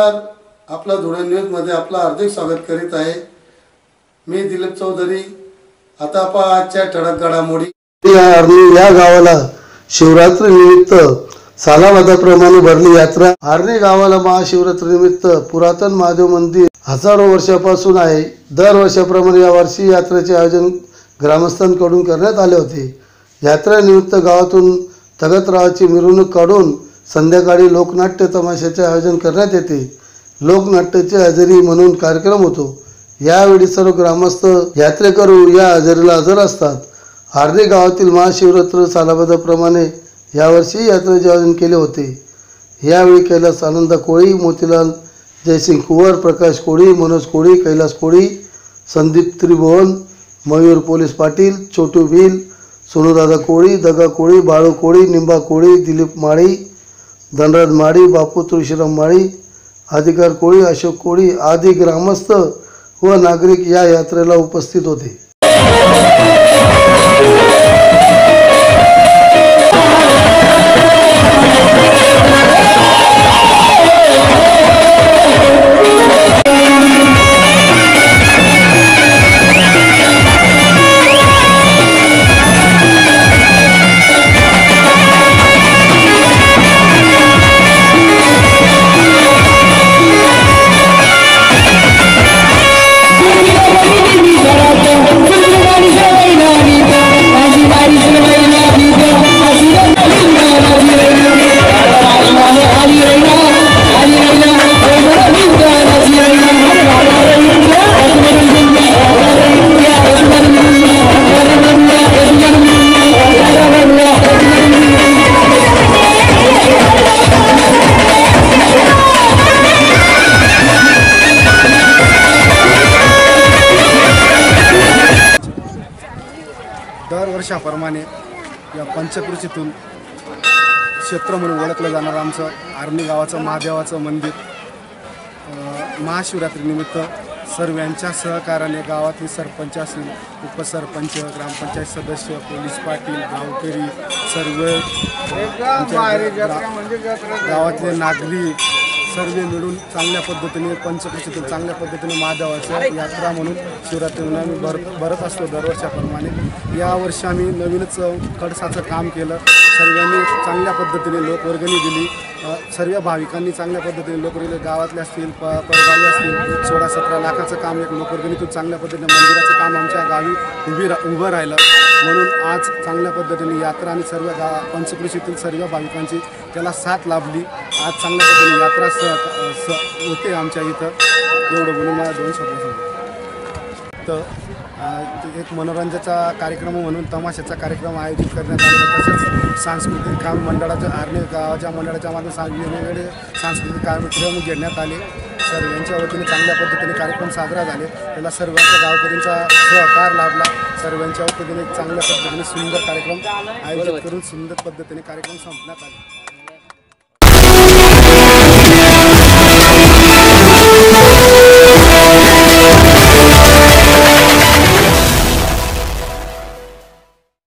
नमस्कार आपला धुळे न्यूजमध्ये आपलं हार्दिक स्वागत करीत आहे. मी दिलीप चौधरी आता पहा आजच्या ठळक घडामोडी. आर्णी या गावाला शिवरात्री निमित्त सालावादाप्रमाणे भरली यात्रा. आर्णी गावाला महाशिवरात्री निमित्त पुरातन महादेव मंदिर हजारो वर्षापासून आहे. दर वर्षाप्रमाणे या वर्षी यात्रेचे आयोजन ग्रामस्थांकडून करण्यात आले होते. यात्रेनिमित्त गावातून तगतरावाची मिरवणूक काढून संध्याकाळी लोकनाट्य तमाशाचे आयोजन करण्यात येते. लोकनाट्याची हजेरी म्हणून कार्यक्रम होतो. यावेळी सर्व ग्रामस्थ यात्रेकरू या हजेरीला हजर असतात. आर्धे गावातील महाशिवरात्र सालाबादाप्रमाणे यावर्षी यात्रेचे आयोजन केले होते. यावेळी कैलास आनंद कोळी मोतीलाल जयसिंग कुंवर प्रकाश कोळी मनोज कोळी कैलास कोळी संदीप त्रिभुवन मयूर पोलीस पाटील छोटू भील सोनूदादा कोळी दगा कोळी बाळू कोळी निंबा कोळी दिलीप माळी धनराज माळी बापू तुळशीराम माळी अधिकार कोळी अशोक कोळी आदी ग्रामस्थ व नागरिक या यात्रेला उपस्थित होते. दरवर्षाप्रमाणे या पंचकृषीतून क्षेत्र म्हणून ओळखलं जाणारं आमचं आर्मी गावाचं महादेवाचं मंदिर महाशिवरात्रीनिमित्त सर्वांच्या सहकार्याने गावातील सरपंच असेल उपसरपंच ग्रामपंचायत सदस्य पोलीस पाटील गावकरी सर्व गावातले नागरिक सर्व मिळून चांगल्या पद्धतीने पंचकृषीतून चांगल्या पद्धतीने महादेवाचं यात्रा म्हणून शिवरात्री म्हणून आम्ही भर भरत असतो दरवर्षाप्रमाणे. यावर्षी आम्ही नवीनच कळसाचं काम केलं. सर्वांनी चांगल्या पद्धतीने लोकवर्गणी दिली. सर्व भाविकांनी चांगल्या पद्धतीने लोकवर्गणी गावातले असतील प परगावी असतील सोळा सतरा लाखाचं काम एक लोकवर्गणीतून चांगल्या पद्धतीने मंदिराचं काम आमच्या गावी उभी रा उभं राहिलं. म्हणून आज चांगल्या पद्धतीने यात्रा आणि सर्व गा पंचकृषीतील सर्व भाविकांची त्याला साथ लाभली. आज चांगल्या पद्धतीने यात्रा स स होते आमच्या इथं. एवढं म्हणून मला दोन शब्द सांगतो तर एक मनोरंजनाचा कार्यक्रम म्हणून तमाशाचा कार्यक्रम आयोजित करण्यात आला. तसेच सांस्कृतिक काम मंडळाच्या आर्णे गावाच्या मंडळाच्या माध्यमातून वेगवेगळे सांस्कृतिक कार्यक्रम घेण्यात आले. सर्वांच्या वतीने चांगल्या पद्धतीने कार्यक्रम साजरा झाले. त्याला सर्वांच्या गावकरींचा सहकार लाभला. सर्वांच्या वतीने चांगल्या पद्धतीने सुंदर कार्यक्रम आयोजित करून सुंदर पद्धतीने कार्यक्रम संपण्यात आले.